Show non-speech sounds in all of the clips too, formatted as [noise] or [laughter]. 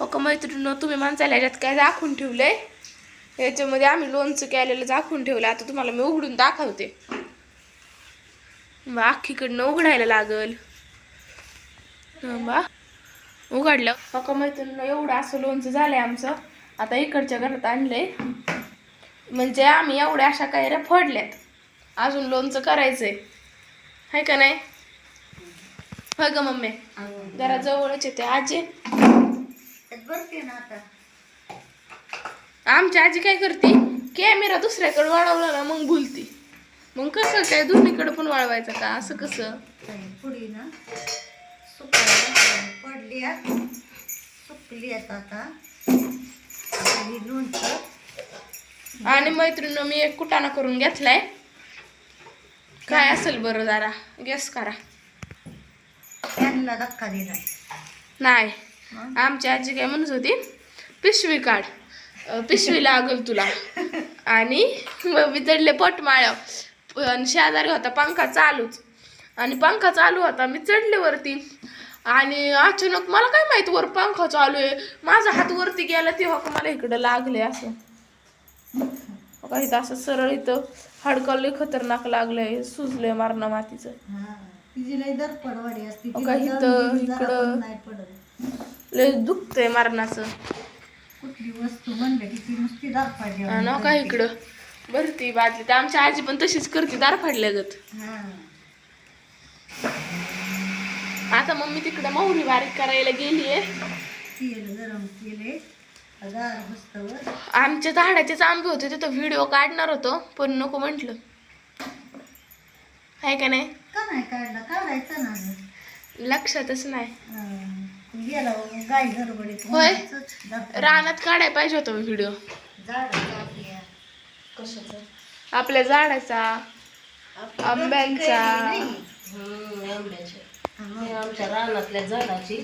हो ओके मैत्रिणीनं तुम्ही माणसाला ह्याच्यात काय दाखवून ठेवलंय? याच्यामध्ये आम्ही लोणचं केलेलं दाखवून ठेवलं. आता तुम्हाला मी उघडून दाखवते. मग अख्खीकडनं उघडायला लागल. बा उघडलं. हो मैत्रिणीनं एवढं असं लोणचं झालंय आमचं. आता इकडच्या घरात आणलंय. म्हणजे आम्ही एवढ्या अशा कैऱ्या फोडल्यात. अजून लोणचं करायचंय. हाय का नाही? होय ग मम्मी? जरा जवळच येते आजी. बरते ना आता. आमची आजी काय करते? कॅमेरा दुसऱ्याकडे वळवला ना मग भुलती. मग कसं काय दोन्हीकडे पण वळवायचं का? असं कसं? पुढी ना. सुकायला पडली. सुकली आता आणि मैत्रिणी मी एक कुटाणा करून घेतलाय. काय असेल बरं जरा गेस करा. त्यांना धक्का दिलाय. नाही? आमची आजी काय म्हणत होती पिशवी काढ. पिशवी लागल तुला. आणि मग मी चढले पोटमाळ्या पण शेजारी होता पंखा चालूच. आणि पंखा चालू होता मी चढले वरती. आणि अचानक मला काय माहीत वर पंखा चालू आहे. माझा हात वरती गेला तेव्हा का मला इकडं लागले असं. काही इथं असं सरळ इथं हाडकं लय खतरनाक लागलंय सुजलंय मारणं मातीचं. इकडं. लय दुखतंय मारणाचं. कुठली वस्तू म्हणलं की ती नुसती इकडं. भरती बादली. तर आमची आजी पण तशीच करते दार फाडल्या हा. आता मम्मी तिकडं मोहरी बारीक करायला गेलीये. तेल गरम केले गार बसतवर आमच्या झाडाचेच आंबे होते तिथं व्हिडिओ काढणार होतो पण नको म्हंटल. आहे का नाही? का नाही काढला? काढायचं ना. लक्षातच नाही. गेला गाय गडबडीत होय? रानात काढायला पाहिजे होता व्हिडिओ आपल्या. झाडाचा आंब्यांचा. हा, आमच्या रानातल्या झाडाची.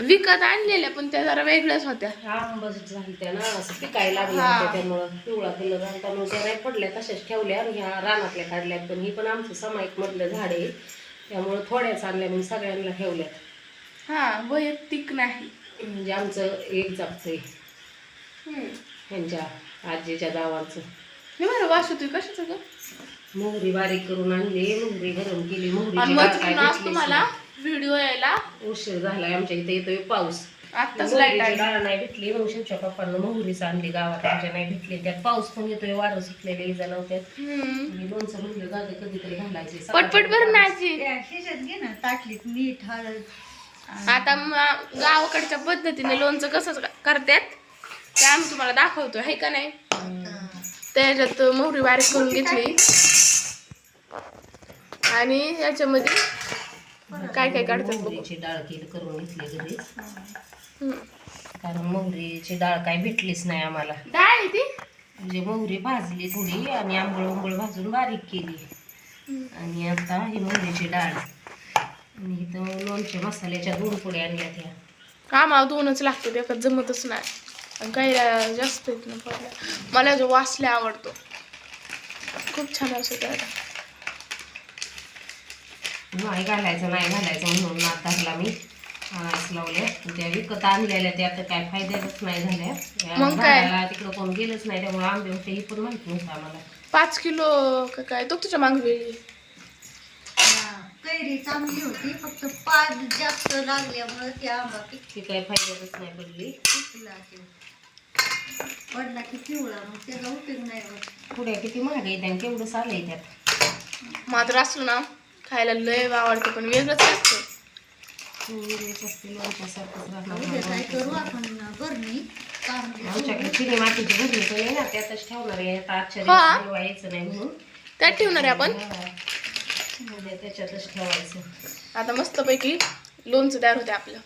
विकत आणलेल्या पण त्या जरा वेगळ्याच होत्या. आंबच झाली त्या ना असं पिकायला लागलं हा. होतं त्यामुळं. पिवळा कलर आणि त्यामुळे त्या नाही पडल्या तशाच ठेवल्या आणि ह्या रानातल्या काढल्या पण ही पण आमचं सामायिक मधलं झाड आहे. त्यामुळं थोड्याच आणल्या मी सगळ्यांना ठेवल्यात. हा वैयक्तिक नाही. म्हणजे आमचं एक जापचं आहे हम्म. ह्यांच्या आजीच्या गावाचं. हे बरं वास होतोय कशाचं ग? मोहरी बारीक करून आणली मोहरी गरम केली आणि मोहरी मग तिकडून आज तुम्हाला व्हिडिओ यायला? उशीर झालाय आमच्या इथे येतोय पाऊस. आत्ताच लाइट मोहरीची आली. डाळ नाही भेटली मग शिवच्या पप्पांना मोहरीच आणली गावात आमच्या नाही भेटली. त्यात पाऊस पण येतोय वारं सुटलेले इजा नव्हत्यात हम्म. आणि लोणचं म्हणलं गावी कधीतरी घालायचे. पटपट भर ना आजी. त्या ह्याच्यात घे ना ताटलीत मीठ हळद. आता गावाकडच्या पद्धतीने लोणचं कसं करतात ते आम्ही तुम्हाला दाखवतो आहे का नाही? त्याच्यात मोहरी बारीक करून घेतली. आणि याच्यामध्ये काय काय काढतात. मोहरीची डाळ केली करून घेतली हम्म. कारण मोहरीची डाळ काय भेटलीच नाही आम्हाला. डाळ ती? म्हणजे मोहरी भाजली थोडी आणि आंबळ उंबळ भाजून बारीक केली. आणि आता ही मोहरीची डाळ. आणि इथं लोणच्या मसाल्याच्या दोन पुड्या आणल्या त्या. दोनच लागतात एकाच जमतच नाही. आणि काही जास्त येत नाही पडल्या मला जो वासले आवडतो. खूप छान असतो त्या नाही घालायचं नाही घालायचं म्हणून नाकारला मी आणायच लावल्या. त्या विकत आणलेल्या त्या तर काय फायद्याच नाही झाल्या. मग काय? तिकडं कोण गेलंच नाही त्यामुळे आंबे होते ही पण माहिती नव्हतं आम्हाला. पाच किलो का काय? तो तुझ्या मागवी हा, कैरी चांगली होती फक्त पाच जास्त लागल्यामुळे ती आंबा पिक- ती काय फायद्यातच नाही पडली पिकला. पडला की पिवळा मग त्याचा उपयोग नाही होत पुढे किती महाग आहे आणि केवढं साल आहे त्यात मात्र असलं ना खायला लय आवडतं पण वेगळंच असते लोणच्यासारखंच राहणार उद्या काय करू. आपण बरणी चांगली आमच्याकडे चिनी मातीची भरणी पण आहे ना त्यातच ठेवणार आहे आता हा. नाही म्हणून त्यात ठेवणार आहे आपण हा. उद्या त्याच्यातच ठेवायचं आता मस्तपैकी लोणचं तयार होते आपलं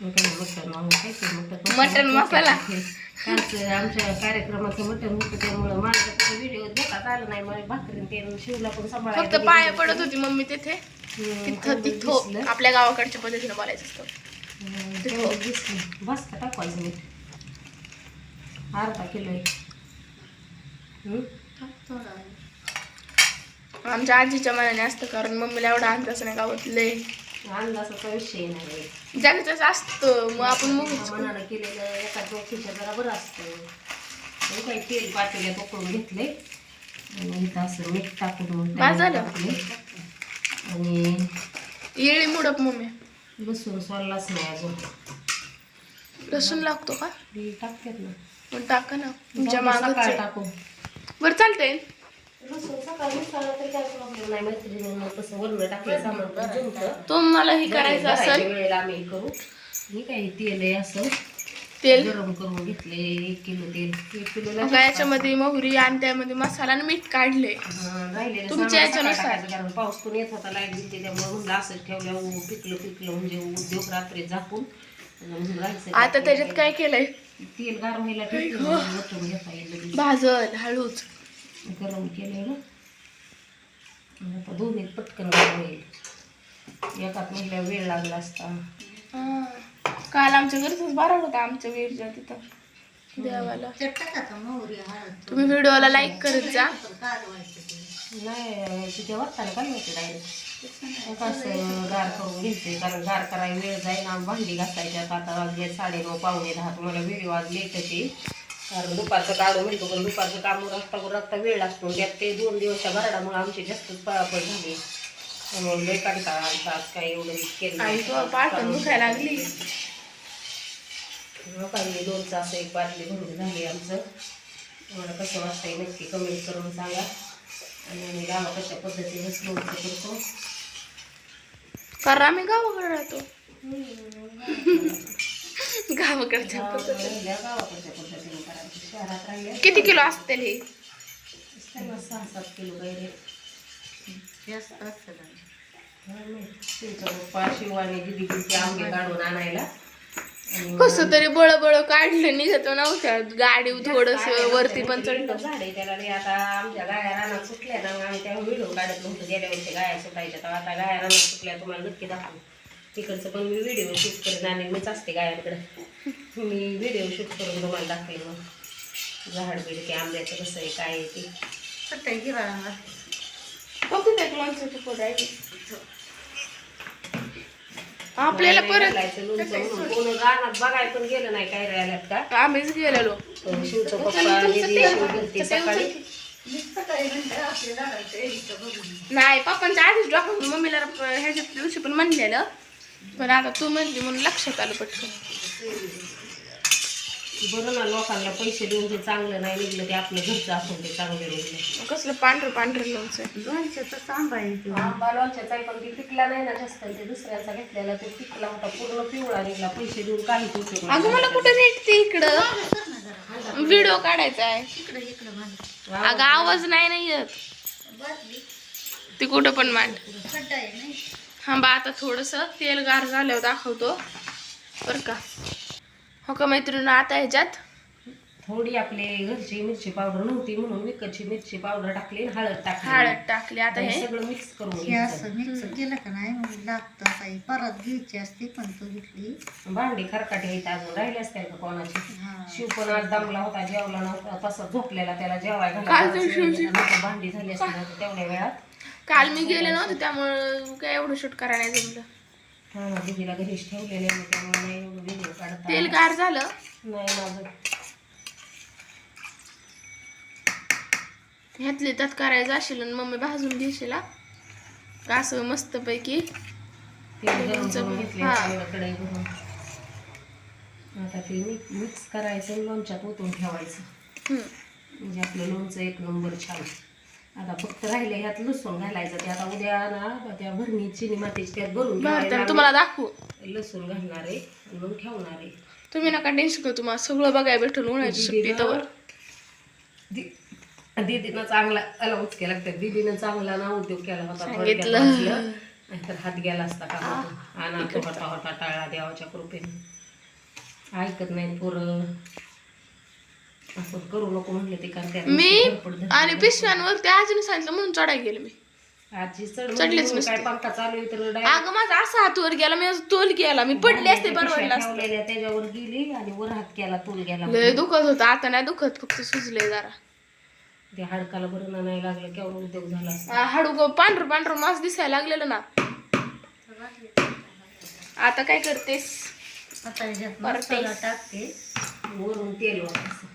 मटण मसाला. आमच्या कार्यक्रमाचं मटण होतं त्यामुळं माझं व्हिडिओ देतात आलं नाही मला भाकरीन ते शिवला पण सांभाळायला फक्त पाया. पडत होती मम्मी तिथे तिथं तिथं. आपल्या गावाकडच्या पद्धतीने बोलायचं असतं. बस का टाकवायचं मीठ अर्धा किलो आहे हम्म? आमच्या आजीच्या मनाने असतं कारण मम्मीला एवढं अंदाज नाही गावात लय. अंदाजाचा विषय नाही ज्याचं असतं मग आपण मग मनानं केलेलं एका डोक्याच्या जरा बरं असतं. मग काही तेल घेतले. आणि इथं असं मीठ टाकून बस झालं? टाकले. आणि येळी मुडप मम्मी. लसूण नाही अजून. लसूण लागतो का? टाकतात ना. मग टाका ना तुमच्या सकाळी टाकू. बरं चालतंय. तुम्हाला हे करायचं असेल आम्ही करू मी काही तेल आहे असं तेल गरम करून घेतले एक किलो तेल एक याच्यामध्ये मोहरी आणि त्यामध्ये मसाला आणि मीठ काढले तुमच्या याच्यानुसार. पाऊस पण येत होता लाइट गेली त्यामुळे म्हणलं असंच ठेवलं पिकलं पिकलं म्हणजे उद्योग रात्री झाकून आता त्याच्यात काय केलंय तेल गार व्हायला. भाजल हळूच गरम केलेलं. आणि आता दोन्ही पटकन गरम होईल. एकात म्हटल्या वेळ लागला असता. काल आमच्या घरच बारा होता आमच्या वीरच्या तिथं. देवाला. तुम्ही व्हिडिओला लाईक करत जा. नाही तिच्या वाटताना काय होते डायरेक्ट असं गार करून घ्यायचे कारण गार करायला वेळ जाईल आणि भांडी घासायच्यात. आता वाजले साडे नऊ पावणे दहा तुम्हाला वेळ वाजले त्याची कारण दुपारचं काढून म्हणतो पण दुपारचं काम रस्ता रस्ता वेळ लागतो. त्यात ते दोन दिवसच्या भरडामुळे आमची जास्तच पळापळ झाली. त्यामुळे लय कंटाळा आलता आज काय एवढं केलं दुखायला लागली. मग काही लोणचं असं एक बाटली भरून झाली आमचं. तुम्हाला कसं वाटतंय नक्की कमेंट करून सांगा. आणि आम्ही गावा कशा [laughs] पद्धतीने लोणचं करतो. कारण आम्ही गावाकडे राहतो. गावाकडच्या पद्धतीने. गावाकडच्या पद्धतीने. शहरात किती किलो असतील हे? सहा सात किलो जास्त पप्पा शिवाने दिदी आंबे काढून आणायला. आणि कसं तरी बळ बळ काढलं निघत नव्हत्या गाडी थोडस वरती पण चढलं झाडे त्याला आता आमच्या गाया रानात सुटल्या ना आम्ही त्या व्हिडिओ काढत नव्हतो. गेल्या वर्षी गाया सुटायच्या तर आता गाया रानात सुटल्या. तुम्हाला नक्की दाखवू. तिकडचं पण मी व्हिडिओ शूट करेन आणि मीच असते गायांकडे मी व्हिडिओ शूट करून तुम्हाला दाखवेल मग. झाड बिड ते आंब्याचं कसं आहे काय आहे ते. त्या लोणचं. आपल्याला परत बघायला पण गेलं नाही काय राहिल्यात का? आम्हीच गेलेलो. शिवचं पप्पा दिदी शिव गेलते सकाळी. नाही पप्पांच्या आधीच डॉक्टर मम्मीला ह्याच्या दिवशी पण म्हणलेलं. पण आता तू म्हणली म्हणून लक्षात आलं पटकन. बरं ना लोकांना पैसे देऊन ते चांगलं नाही निघलं ते आपलं घरचं असून ते चांगलं निघलं कसलं पांढरं पांढरं लोणचं आहे. लोणच्याचं तांबा आहे तो. आंबा लोणच्याचा आहे पण ते पिकला नाही ना जास्त ते दुसऱ्याचा घेतलेला ते पिकला होता पूर्ण पिवळा निघला पैसे देऊन काहीच उपयोग नाही अगं मला कुठं भेटते इकडं कर ना जरा. व्हिडिओ काढायचा आहे इकडं इकडं मांड. अगं आवाज नाही नाही येत बादली ती कुठं पण मांड खड्डा आहे नाही हा बा आता थोडंसं तेल गार झाल्यावर दाखवतो बरं का हो का मैत्रिणी आता ह्याच्यात? थोडी आपली घरची मिरची पावडर नव्हती म्हणून विकतची मिरची पावडर टाकली आणि हळद टाकली. हळद टाकली. आता हे? सगळं मिक्स करून हे घ्यायचं असं मिक्स केलं का नाही? मग लागतं काही परत घ्यायची असते पण तो घेतली. भांडी खरकाटे आहेत अजून. राहिले असतील का कोणाची? हा. शिव पण आज दमला होता जेवला नव्हता. तसा झोपलेला त्याला जेवायला काय घालायला ते भांडी झाली असती ना तेवढ्या वेळात. काल मी गेले नव्हते त्यामुळं काय एवढं शूट करायला नाही जमलं. हा घरीच ठेवलेले मग त्यामुळे नाही एवढं व्हिडिओ काढता तेल गार झालं? नाही माझं. ह्यातले त्यात करायचं असेल आणि मम्मी भाजून घेशील हा. असं मस्तपैकी? तेल गरम करून घेतले हा. कढई भरून. आता ते मिक्स करायचं आणि लोणच्यात ओतून ठेवायचं. हम्म. म्हणजे आपलं लोणचं एक नंबर छान. आता फक्त राहिले ह्यात लसूण घालायचं ते आता उद्या ना त्या भरणी चिनी मातीची त्यात भरून तुम्हाला दाखवू. लसूण घालणार आहे आणि मग ठेवणार आहे. तुम्ही नका टेन्शन घेऊ तुम्हाला सगळं बघायला भेटून उन्हाळ्याची सुट्टी तवर. दि- दीदीनं चांगला अला उचके लागतात दीदीनं चांगला ना उद्योग केला होता थोडक्यात सांगितलं. वाचलं. नाहीतर हात गेला असता का आणा तो होता टाळा देवाच्या कृपेने. ऐकत नाही पोरं. असं करू नको म्हणले ते मी आणि पिशव्यांवरती आजीने सांगितलं म्हणून चढाय गेले मी. आजी चढ चढलीच म्हणून नसते. काय पंखा चालू आहे तर direct अगं माझा असा हातवर गेला मी असं तोल गेला मी पडली असते पिशव्या परवडला असतं. ठेवलेल्या त्याच्यावर गेली आणि वर हात केला तोल गेला लय दुखत होतं आता नाही दुखत फक्त सुजले जरा. ते हाडकाला बरं नाही लागलं केवढा उद्योग झाला असता. हाडू ग पांढरं पांढरं मास दिसायला लागलेलं ना. आता काय करतेस? आता ह्याच्यात परत मसाला तेच. टाकते वरून तेल वाटायचं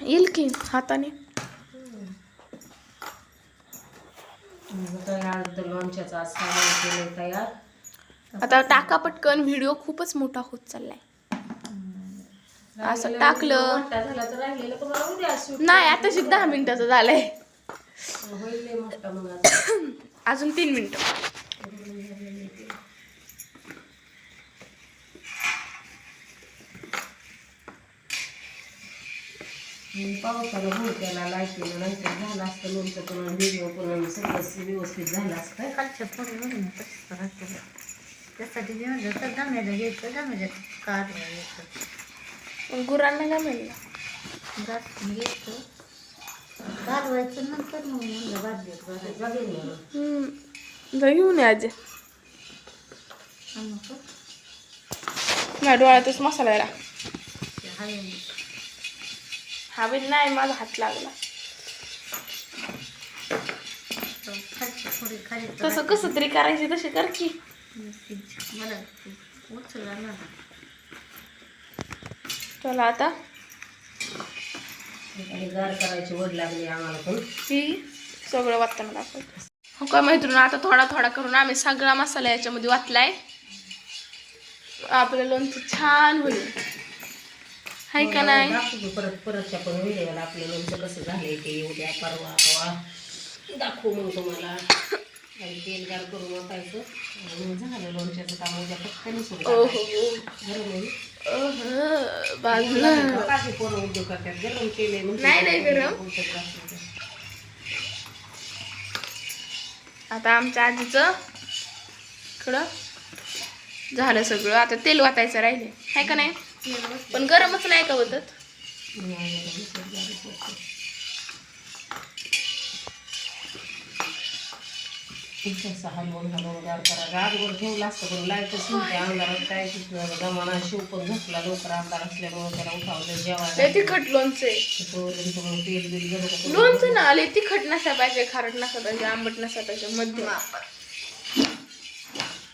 येईल की हाताने? लोणच्याचा तयार आता टाका पटकन व्हिडिओ खूपच मोठा होत चाललाय. असं टाकलं. नाही आताशी दहा मिनिटाचं झालंय. अजून तीन मिनिटं. मी पावसाला भोवत्याला लायकेलं नंतर झालं असतं लोणचं पण व्हिडिओ पण सगळं व्यवस्थित झालं असतं खालच्या फोडी बघून तसं राहते त्यासाठी मी म्हणलं तर दम्याला घ्यायचं दम्याला कारवा घ्यायचं गुरांना काय म्हणलं जात घ्यायचं कारवायचं नंतर मग म्हणलं भाजीत भरायचं बघेन ना. हम्म. जा घेऊन ये आजी आणि मग माझ्या डोळ्यातच मसाला यायला ते हा बी नाही माझा हात लागला. तसं कसं तरी करायची तशी कर की. मला ना चला आता. आणि गार करायची वड लागली आम्हाला पण. ही सगळं वाटताना दाखवते. हो का मैत्रीण आता थोडा थोडा करून आम्ही सगळा मसाला याच्यामध्ये वाटलाय. आपलं लोणचं छान होईल. हाय का नाही? दाखवू परत परतच्या पण व्हिडिओला आपलं लोणचं कसं झालंय ते उद्या परवा कवा दाखवू मग तुम्हाला. आणि तेल गार करून वाटायचं झालं लोणच्याचं काम उद्या फक्त निसून ओ हो टाकायचं. हो गरम होईल. अहं, बाजूला. बाकी पोरं उद्योग करतात गरम केले नाही, नाही गरम. आता आमच्या आजीचं इकडं झालं सगळं. आता तेल वाटायचं राहिले. हाय का नाही? पण गरमच नाही का होतत करा ठेवलं असतं पण लाईटच नव्हते अंधारात काय जमाना शिव पण झोपला लवकर अंधार असल्यामुळे त्याला उठावलं ते जेवायला तिखट लोणचं आहे. तेल बिल लोणचं ना आले तिखट नसा पाहिजे खारट नसा पाहिजे आंबट नसा पाहिजे मध्यम.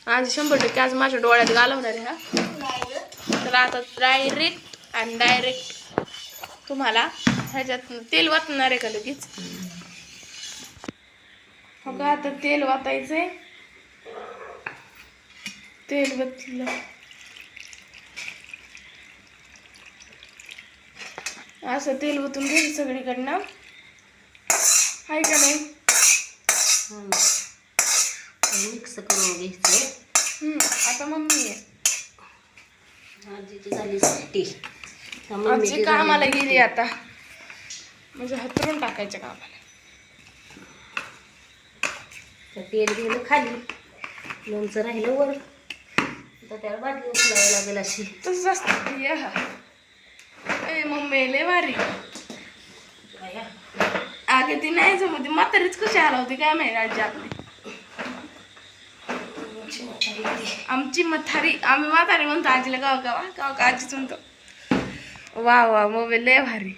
आज शंभर टक्के आज माझ्या डोळ्यात घालवणार आहे हा. तर आता डायरेक्ट आणि डायरेक्ट तुम्हाला ह्याच्यात तेल वाटणार आहे का लगेच? हो का? आता तेल वाटायचंय तेल वतलं. असं तेल ओतून घ्यायचं सगळीकडनं. आहे का नाही? मिक्स करून घ्यायचं हम्म, आता मम्मी आहे. आजीची झाली सुट्टी. आजची कामाला गेली आता. म्हणजे हतरून टाकायच्या कामाला. तेल गेलं खाली. लोणचं राहिलं वर. आता त्याला बाटली उचलावं लागेल अशी. तसंच असतं ये हा ए मम्मी लय बाया. अगं ती नाही जमत. म्हातारीच कशी आला होती काय माहिती आजी आपली? आमची मथारी आम्ही म्हातारी म्हणतो आजीला गाव गावा गाव का आजीच म्हणतो. वा वा मम्मी लय भारी.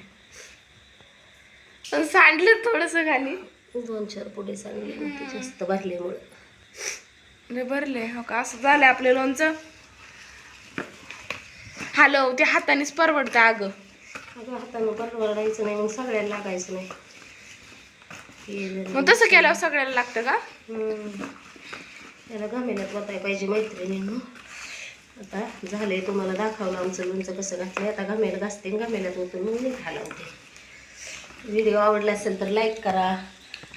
पण सांडलं थोडस खाली. दोन चार पुढे सांगले जास्त भरल्यामुळे लय भरले हो का? असं झालं आपलं लोणचं. हॅलो ते हातानेच परवडतं अगं. अगं हातानं परवडायचं नाही मग सगळ्यांना लागायचं नाही. मग तसं केल्यावर सगळ्याला लागतं का. त्याला गमेल्यात वताय पाहिजे मैत्रिणींनो. आता झालंय तुम्हाला दाखवलं आमचं लोणचं कसं घातलंय. आता गमेला घासते आणि गमेल्यात ओतून मग मी घालवते. व्हिडिओ आवडला असेल तर लाईक करा.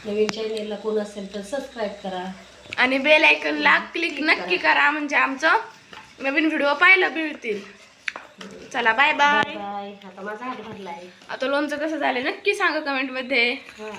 नवीन चॅनेलला कोण असेल तर सबस्क्राईब करा. आणि बेल आयकनला क्लिक नक्की करा म्हणजे आमचं नवीन व्हिडिओ पाहायला मिळतील. चला बाय बाय आता माझा हात भरला आहे आता लोणचं कसं झालं नक्की सांगा कमेंटमध्ये हा.